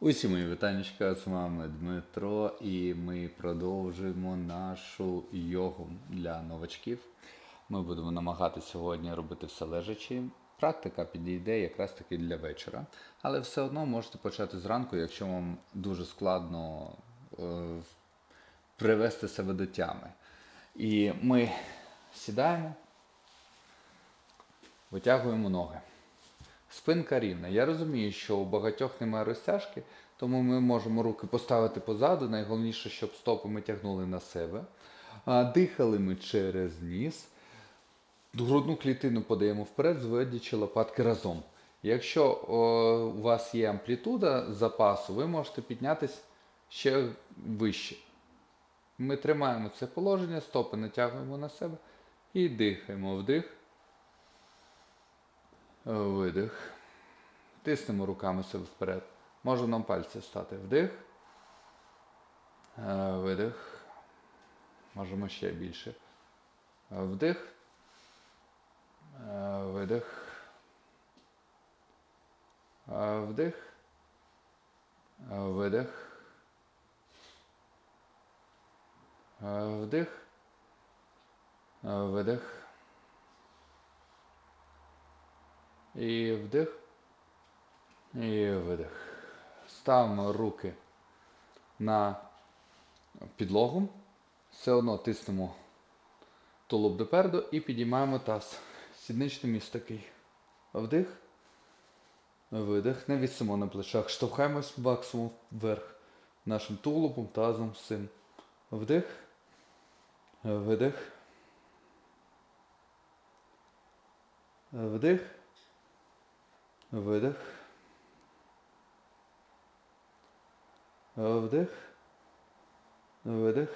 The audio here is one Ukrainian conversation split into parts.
Усі мої вітанечка, з вами Дмитро, і ми продовжуємо нашу йогу для новачків. Ми будемо намагатися сьогодні робити все лежачи. Практика підійде якраз таки для вечора. Але все одно можете почати зранку, якщо вам дуже складно е, привести себе до тями. І ми сідаємо, витягуємо ноги. Спинка рівна. Я розумію, що у багатьох немає розтяжки, тому ми можемо руки поставити позаду. Найголовніше, щоб стопи ми тягнули на себе. Дихали ми через ніс. Грудну клітину подаємо вперед, зводячи лопатки разом. Якщо о, у вас є амплітуда запасу, ви можете піднятися ще вище. Ми тримаємо це положення, стопи натягуємо на себе і дихаємо. Вдих. Видих. Тиснемо руками себе вперед. Може нам пальці стати. Вдих. Е, Видих. Можемо ще більше. Е, Вдих. Е, Видих. Е, Вдих. Е, Видих. Е, Вдих. Е, Видих. І вдих. І видих. Ставимо руки на підлогу. Все одно тиснемо тулуб допереду і підіймаємо таз. Сідничний міст такий. Вдих. Видих. Не вісимо на плечах. Штовхаємось максимум вверх. Нашим тулубом, тазом, всім. Вдих. Видих. Вдих. Видих. Вдих. Видих.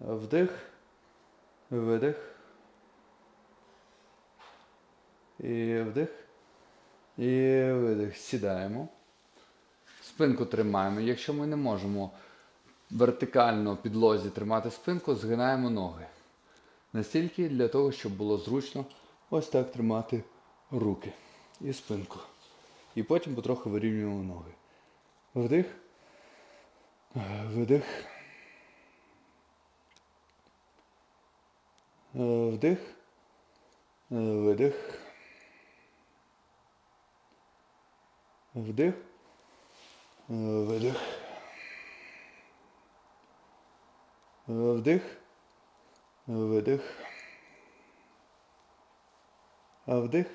Вдих. Видих. І вдих. І видих. Сідаємо. Спинку тримаємо. Якщо ми не можемо вертикально підлозі тримати спинку, згинаємо ноги. Настільки для того, щоб було зручно ось так тримати руки і спинку. І потім потроху вирівнюємо ноги. Вдих. Видих. Вдих. Видих. Вдих. Видих. Вдих. Видих. Вдих.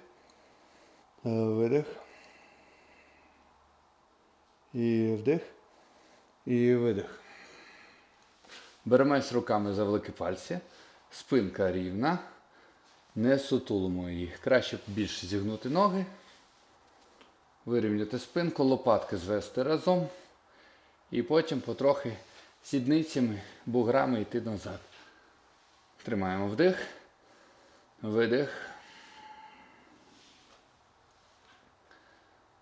Видих. І вдих. І видих. Беремось руками за великі пальці. Спинка рівна. Не сутулимо їх. Краще більше зігнути ноги. Вирівняти спинку, лопатки звести разом. І потім потрохи сідницями, буграми йти назад. Тримаємо вдих. Видих.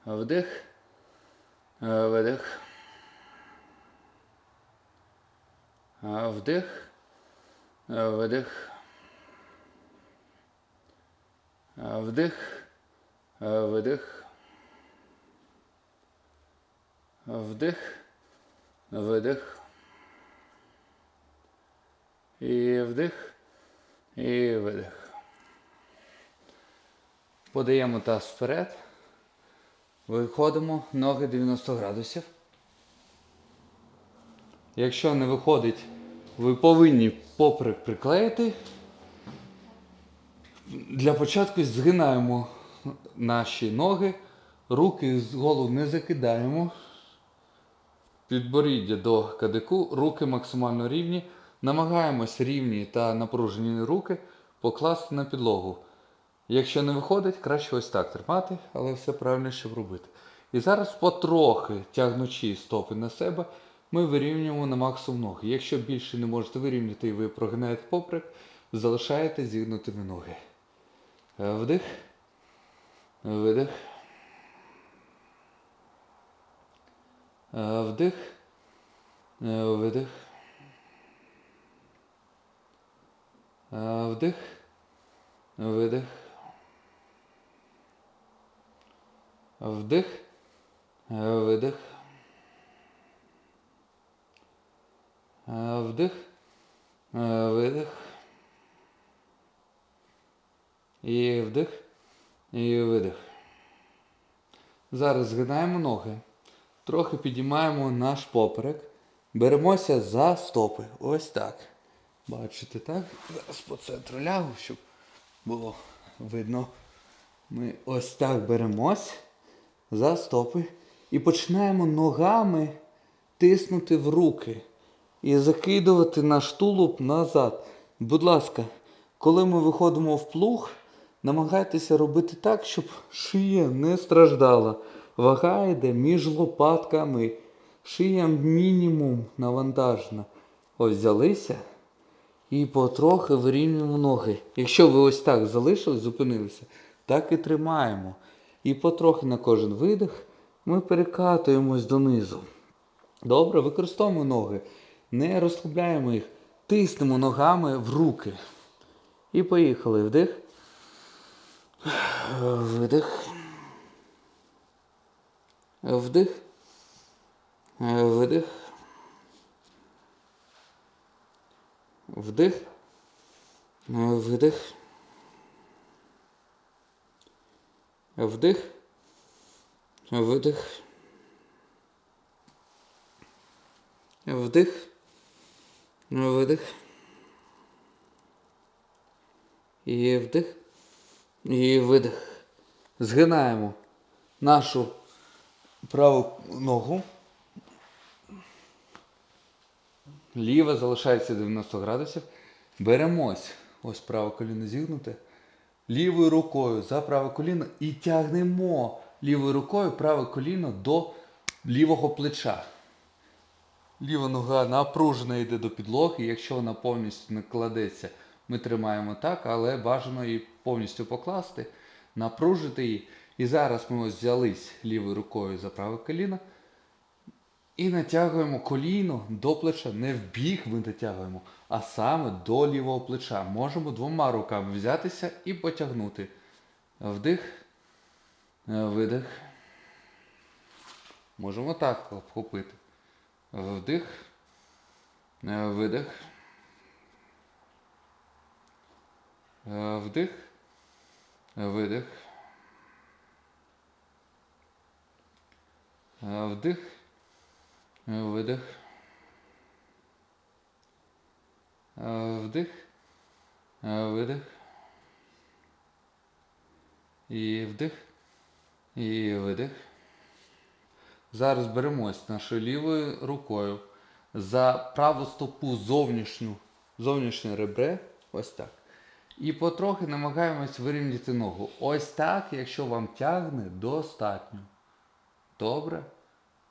Вдих. Видих. Вдих. Видих. Вдих. Видих. Вдих. Видих. І вдих. І видих. Подаємо таз вперед. Виходимо, ноги 90 градусів. Якщо не виходить, ви повинні поприк приклеїти. Для початку згинаємо наші ноги, руки з голову не закидаємо. Підборіддя до кадику, руки максимально рівні. Намагаємось рівні та напружені руки покласти на підлогу. Якщо не виходить, краще ось так тримати, але все правильно, щоб робити. І зараз потрохи, тягнучи стопи на себе, ми вирівнюємо на максимум ноги. Якщо більше не можете вирівняти і ви прогинаєте поприк, залишаєте зігнутими ноги. Е, Вдих. Видих. Е, Вдих. Е, Видих. Е, Вдих. Видих. Вдих. Е, Видих. Е, Вдих. Е, Видих. І вдих. І видих. Зараз згинаємо ноги. Трохи підіймаємо наш поперек. Беремося за стопи. Ось так. Бачите, так? Зараз по центру лягу, щоб було видно. Ми ось так беремось за стопи і починаємо ногами тиснути в руки і закидувати наш тулуб назад. Будь ласка, коли ми виходимо в плуг, намагайтеся робити так, щоб шия не страждала. Вага йде між лопатками. Шия мінімум навантажена. Ось взялися і потрохи вирівнюємо ноги. Якщо ви ось так залишились, зупинилися, так і тримаємо. І потрохи на кожен видих ми перекатуємось донизу. Добре, використовуємо ноги, не розслабляємо їх, тиснемо ногами в руки. І поїхали. Вдих. Видих. Вдих. Видих. Вдих. Видих. Вдих. Видих. Вдих. Видих. І вдих. І видих. Згинаємо нашу праву ногу. Ліва залишається 90 градусів. Беремось. Ось праве коліно зігнуте. Лівою рукою за праве коліно і тягнемо лівою рукою праве коліно до лівого плеча. Ліва нога напружена йде до підлоги. Якщо вона повністю не кладеться, ми тримаємо так, але бажано її повністю покласти, напружити її. І зараз ми ось взялись лівою рукою за праве коліно. І натягуємо коліно до плеча. Не в бік ми натягуємо, а саме до лівого плеча. Можемо двома руками взятися і потягнути. Вдих, видих. Можемо так обхопити. Вдих, видих. Вдих, видих. Вдих. Видих. Вдих. Видих. І вдих. І видих. Зараз беремось нашою лівою рукою за праву стопу зовнішню, зовнішнє ребре. Ось так. І потрохи намагаємось вирівняти ногу. Ось так, якщо вам тягне, достатньо. Добре?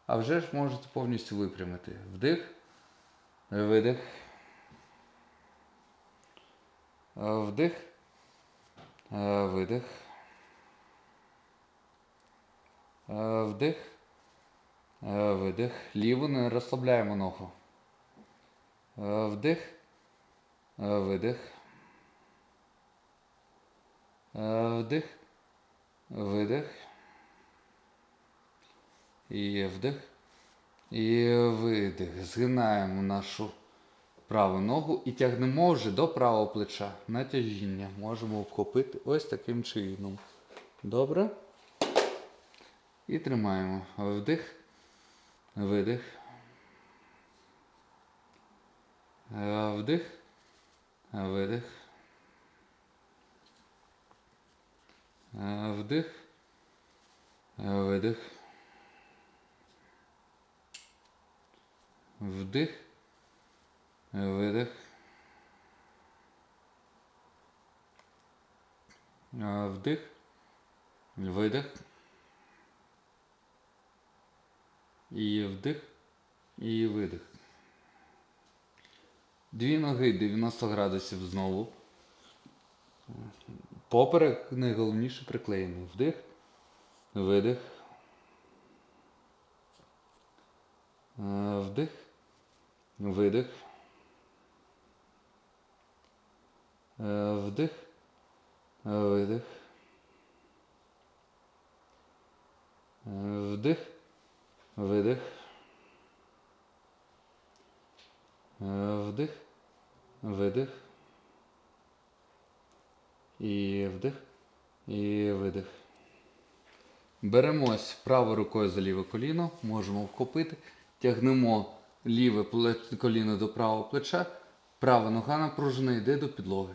А вже ж можете повністю випрямити. Вдих, видих. Вдих, видих. Вдих, видих. Ліву не розслабляємо ногу. Вдих, видих. Вдих, видих. І вдих. І видих. Згинаємо нашу праву ногу і тягнемо вже до правого плеча. Натяжіння. Можемо обхопити ось таким чином. Добре? І тримаємо. Вдих. Видих. Вдих. Видих. Вдих. Видих. Вдих. Видих. Вдих. Видих. І вдих. І видих. Дві ноги 90 градусів знову. Поперек найголовніше приклеєний. Вдих. Видих. Вдих. Видих. Е, Вдих. Видих. Вдих, видих. Е, Вдих, видих. І вдих. І видих. Беремось правою рукою за ліве коліно, можемо вхопити, тягнемо ліве коліно до правого плеча, права нога напружена йде до підлоги.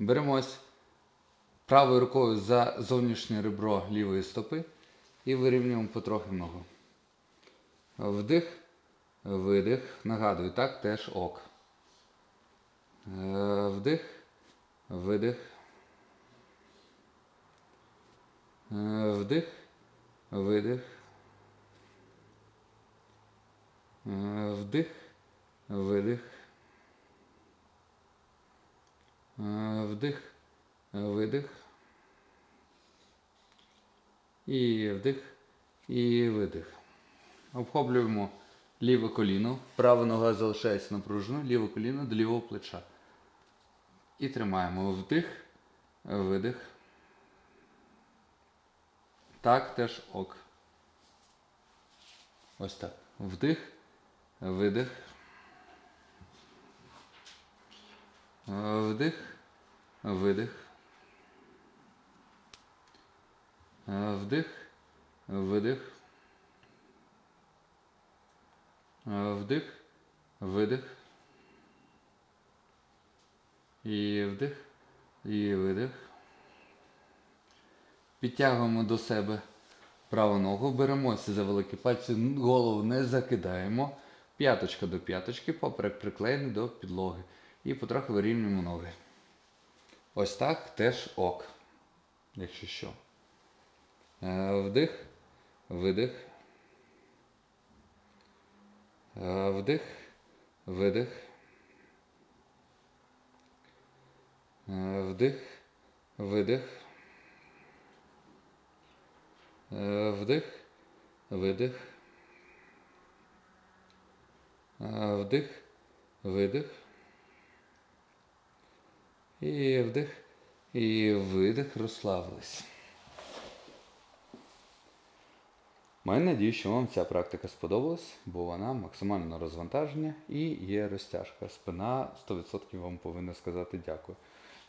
Беремось правою рукою за зовнішнє ребро лівої стопи і вирівнюємо потрохи ногу. Вдих, видих. Нагадую, так теж ок. Е, Вдих, видих. Е, Вдих, видих. Е, Вдих, видих. Е, Вдих, видих. І вдих, і видих. Обхоплюємо ліве коліно. Права нога залишається напруженою, ліве коліно до лівого плеча. І тримаємо вдих, видих. Так теж ок. Ось так. Вдих, видих. Е, Вдих, видих. Е, Вдих, видих. Е, Вдих, видих. І вдих, і видих. Підтягуємо до себе праву ногу, беремося за великі пальці, голову не закидаємо. П'яточка до п'яточки, поперек приклеєний до підлоги. І потрохи вирівнюємо ноги. Ось так теж ок. Якщо що. Е, Вдих, видих. Е, Вдих, видих. Е, Вдих, видих. Вдих, видих. Вдих, видих. І вдих, і видих, розслабились. Маю надію, що вам ця практика сподобалась, бо вона максимально розвантаження і є розтяжка. Спина 100% вам повинна сказати дякую.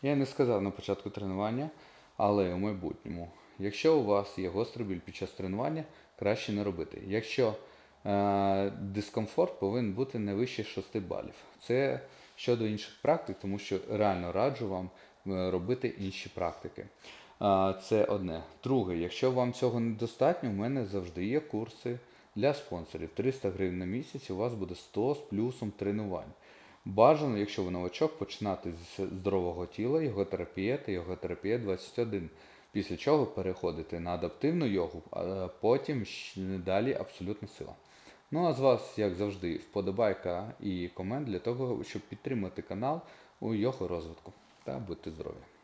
Я не сказав на початку тренування, але у майбутньому, якщо у вас є гострий біль під час тренування, краще не робити. Якщо е, дискомфорт повинен бути не вище 6 балів. Це щодо інших практик, тому що реально раджу вам е, робити інші практики. Це одне. Друге, якщо вам цього недостатньо, у мене завжди є курси для спонсорів. 300 гривень на місяць, у вас буде 100 з плюсом тренувань. Бажано, якщо ви новачок, починати з здорового тіла, йоготерапія та йоготерапія 21. Після чого переходити на адаптивну йогу, а потім далі абсолютна сила. Ну а з вас, як завжди, вподобайка і комент для того, щоб підтримати канал у його розвитку. Та будьте здорові!